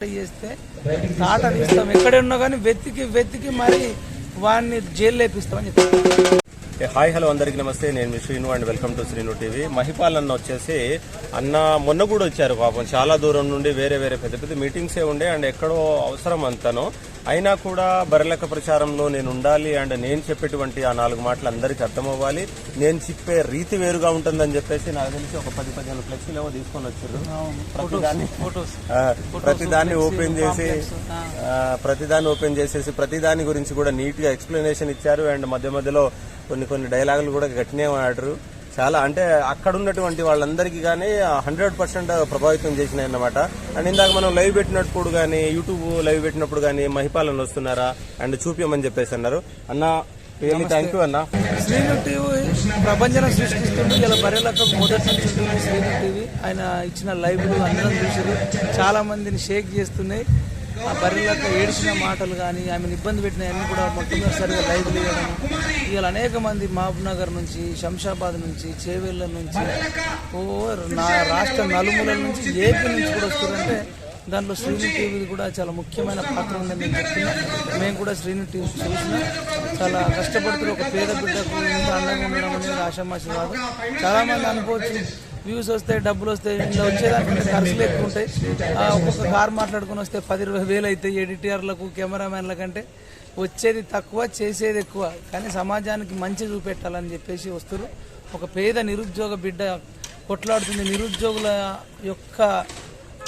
చేస్తే తాట తీస్తాం ఎక్కడే ఉన్నా కానీ వెతికి వెతికి మరి వాడిని జైలు లేపిస్తామని చెప్తాం ఏ, హాయ్ హలో అందరికి నమస్తే. నేను మీ Srinu and welcome to Srinu TV. Mahipal అన్న వచ్చేసి అన్న మొన్న కూడా వచ్చారు పాపం. చాలా దూరం నుండి వేరే వేరే పెద్ద పెద్ద మీటింగ్సే ఉండే అండ్ ఎక్కడో అవసరం అంతను. అయినా కూడా బరలెక్క ప్రచారంలో నేను ఉండాలి అండ్ నేను చెప్పేటువంటి ఆ నాలుగు మాటలు అందరికీ అర్థమవ్వాలి. నేను చెప్పే రీతి వేరుగా ఉంటుందని చెప్పేసి నాకు తెలిసి ఒక పది పదిహేను ఫ్లెక్సీలు ఏమో తీసుకొని వచ్చారు. ప్రతిదాన్ని ప్రతిదాన్ని ఓపెన్ చేసి ప్రతిదాన్ని ఓపెన్ చేసేసి ప్రతిదాని గురించి కూడా నీట్గా ఎక్స్ప్లెనేషన్ ఇచ్చారు. అండ్ మధ్య మధ్యలో కొన్ని కొన్ని డైలాగులు కూడా గట్టినే ఆడారు చాలా అంటే అక్కడ ఉన్నటువంటి వాళ్ళందరికీ కానీ హండ్రెడ్ పర్సెంట్ ప్రభావితం చేసినాయి అన్నమాట అండ్ ఇందాక మనం లైవ్ పెట్టినప్పుడు కానీ యూట్యూబ్ లైవ్ పెట్టినప్పుడు కానీ మహిపాలన వస్తున్నారా? అండ్ చూపించమని చెప్పేసి అన్నారు. అన్న రియల్లీ థ్యాంక్ యూ అన్న. శ్రీను టీవీ ప్రపంచం సృష్టిస్తుంది. ఇలా బర్రెలకు మొదటి నుంచి శ్రీను టీవీ ఆయన ఇచ్చిన లైవ్లు అందరం చూసారు చాలా మందిని షేక్ చేస్తున్నాయి. ఆ బర్రెలకు ఏడ్చిన మాటలు కానీ ఆమెను ఇబ్బంది పెట్టిన అన్నీ కూడా మొట్టమొదటిసారిగా లైవ్లు ఇవ్వడం ఇవాళ అనేక మంది మహబూబ్ నగర్ నుంచి శంషాబాద్ నుంచి చేవెళ్ళ నుంచి ఓ నా రాష్ట్ర నలుమూలల నుంచి ఏపీ నుంచి కూడా వస్తున్నారంటే దాంట్లో శ్రీని టీవీ కూడా చాలా ముఖ్యమైన పాత్ర ఉందని నేను చెప్తున్నా. మేము కూడా శ్రీని టీవీ చూసిన చాలా కష్టపడుతున్న ఒక పేద బిడ్డకు ఇంత అండంగా ఉండడం అనేది ఆషామాషి కాదు. అనుకోవచ్చు వ్యూస్ వస్తాయి డబ్బులు వస్తాయి ఇలా వచ్చేదానికి ఖర్చులు ఎక్కువ ఉంటాయి. ఆ, ఒక్కొక్క కారు మాట్లాడుకుని వస్తే పది ఇరవై వేలు అవుతాయి ఎడిటర్లకు కెమెరామెన్ల కంటే. వచ్చేది తక్కువ చేసేది ఎక్కువ. కానీ సమాజానికి మంచి చూపెట్టాలని చెప్పేసి వస్తారు ఒక పేద నిరుద్యోగ బిడ్డ కొట్లాడుతుంది. నిరుద్యోగుల యొక్క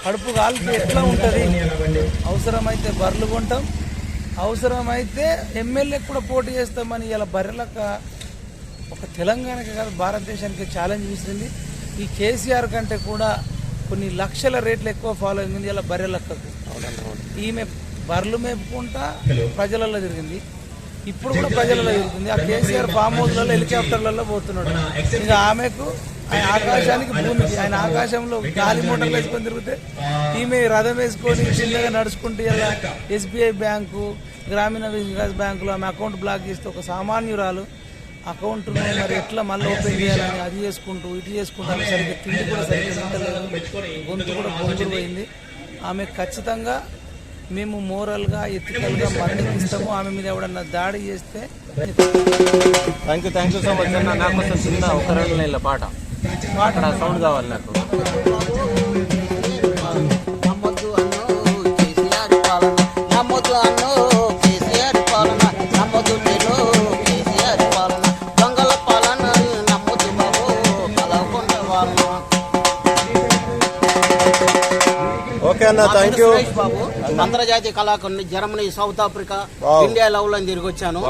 కడుపు కాలితే ఎట్లా ఉంటుంది? అవసరమైతే బర్రెలు కొంటాం. అవసరమైతే ఎమ్మెల్యేకి కూడా పోటీ చేస్తామని ఇలా బర్రెలక ఒక తెలంగాణకి కాదు భారతదేశానికి ఛాలెంజ్ ఇస్తుంది ఈ కేసీఆర్ కంటే కూడా కొన్ని లక్షల రేట్లు ఎక్కువ ఫాలోయింగ్ ఉంది ఇలా బర్రెలక్కకు ఈమె బర్రెలు మేపుకుంటా ప్రజలలో తిరిగింది ఇప్పుడు కూడా ప్రజలలో తిరుగుతుంది ఆ కేసీఆర్ ఫామ్ హౌస్లలో హెలికాప్టర్లలో పోతున్నాడు. ఇంకా ఆమెకు ఆయన ఆకాశానికి భూమికి ఆయన ఆకాశంలో గాలి మోటార్లు వేసుకొని తిరిగితే ఈమె రథం వేసుకొని చిన్నగా నడుచుకుంటూ ఇలా ఎస్బీఐ బ్యాంకు గ్రామీణ వికాస్ బ్యాంకులో ఆమె అకౌంట్ బ్లాక్ చేస్తే ఒక సామాన్యురాలు అకౌంట్ మరి ఎట్లా మళ్ళీ ఓపెన్ చేయాలని అది చేసుకుంటూ ఇటు చేసుకుంటూ సరిగ్గా తిండి కూడా సరిగ్గా తింటలేదు. గొంతు కూడా బొంగురు పోయింది. ఆమె ఖచ్చితంగా మేము మోరల్గా ఎథికల్గా మద్దతు ఇస్తాము ఆమె మీద ఎవడన్నా దాడి చేస్తే thank you thank you so much అన్న. నాకు చిన్న ఒక రెండు నెలల పాట. పాట సౌండ్ కావాలి నాకు. ఓకే అన్న థ్యాంక్ యూ బాబు అంతర్జాతీయ కళాకారుని Germany South Africa. India level అని తిరిగి వచ్చాను.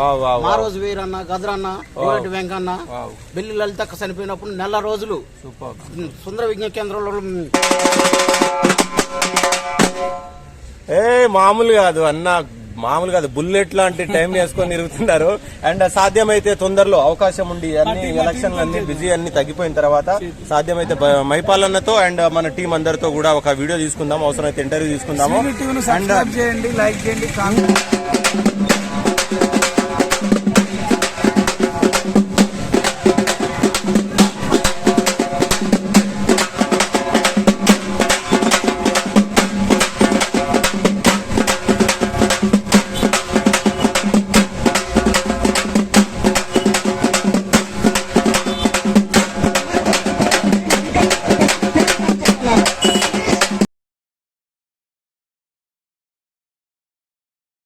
మా రోజు వీరన్న గద్రన్న వీరటి వెంకన్న బెల్లి లలితక్క చనిపోయినప్పుడు నెల రోజులు. సుందర విజ్ఞాన కేంద్రంలో ఏ మామూలు కాదు అన్న మామూలు కాదు బుల్లెట్ లాంటి టైం వేసుకొని తిరుగుతున్నారు. అండ్ సాధ్యమైతే తొందరలో అవకాశం ఉండి అన్ని ఎలక్షన్లు అన్ని బిజీ అన్ని తగ్గిపోయిన తర్వాత సాధ్యమైతే మైపాలన్నతో అండ్ మన టీం అందరితో కూడా ఒక వీడియో తీసుకుందాం. అవసరమైతే ఇంటర్వ్యూ తీసుకుందాము. చేయండి లైక్ చేయండి.